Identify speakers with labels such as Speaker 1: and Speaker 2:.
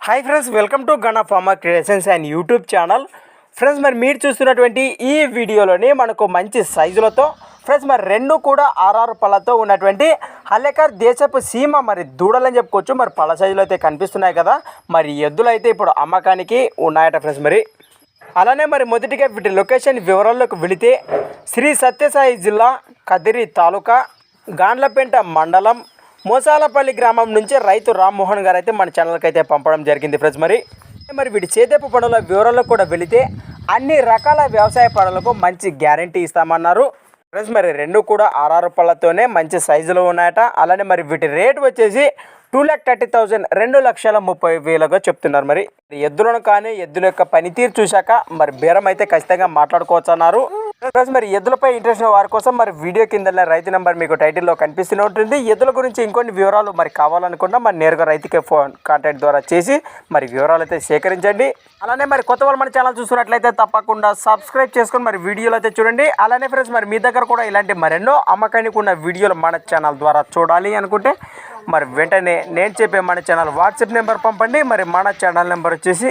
Speaker 1: Hi friends welcome to Gana farmer creations and YouTube channel friends మరి మీరు చూస్తున్నటువంటి ఈ వీడియోలోని మనకు మంచి సైజులతో ఫ్రెండ్స్ మరి రెండు కూడా ఆర్ఆర్ పళ్ళతో ఉన్నటువంటి హల్లెకర్ దేశపు సీమ మరి దూడలని చెప్పుకోవచ్చు. మరి పళ్ళ సైజులు అయితే కనిపిస్తున్నాయి కదా. మరి ఎద్దులు అయితే ఇప్పుడు అమ్మకానికి ఉన్నాయట ఫ్రెండ్స్ మరి. అలానే మరి మొదటిగా వీటి లొకేషన్ వివరాల్లోకి వెళితే శ్రీ సత్యసాయి జిల్లా కదిరి తాలూకా గాండ్లపేంట మండలం మోసాలపల్లి గ్రామం నుంచి రైతు రామ్మోహన్ గారు అయితే మన ఛానల్కి అయితే పంపడం జరిగింది ఫ్రెండ్స్ మరి మరి వీటి చేతేపు పనుల వివరాలకు కూడా వెళితే అన్ని రకాల వ్యవసాయ పనులకు మంచి గ్యారంటీ ఇస్తామన్నారు. ఫ్రెండ్స్ మరి రెండు కూడా ఆర్ఆర్ పళ్ళతోనే మంచి సైజులో ఉన్నాయట. అలానే మరి వీటి రేట్ వచ్చేసి టూ ల్యాక్ థర్టీ థౌజండ్ రెండు లక్షల ముప్పై వేలుగా చెప్తున్నారు. మరి ఎద్దులను కానీ ఎద్దుల యొక్క పనితీరు చూశాక మరి బేరం అయితే ఖచ్చితంగా మాట్లాడుకోవచ్చు అన్నారు రోజు మరి ఎద్దులపై ఇంట్రెస్ట్ ఉన్న వారి కోసం మరి వీడియో కింద రైతు నెంబర్ మీకు టైటిల్లో కనిపిస్తూనే ఉంటుంది. ఎద్దుల గురించి ఇంకొన్ని వివరాలు మరి కావాలనుకున్నా మరి నేరుగా రైతుకే ఫోన్ కాంటాక్ట్ ద్వారా చేసి మరి వివరాలు అయితే సేకరించండి. అలానే మరి కొత్త వాళ్ళు మన ఛానల్ చూస్తున్నట్లయితే తప్పకుండా సబ్స్క్రైబ్ చేసుకొని మరి వీడియోలు అయితే చూడండి. అలానే ఫ్రెండ్స్ మరి మీ దగ్గర కూడా ఇలాంటి మరెన్నో అమ్మకానికి ఉన్న వీడియోలు మన ఛానల్ ద్వారా చూడాలి అనుకుంటే మరి వెంటనే నేను చెప్పే మన ఛానల్ వాట్సాప్ నెంబర్ పంపండి. మరి మన ఛానల్ నెంబర్ వచ్చేసి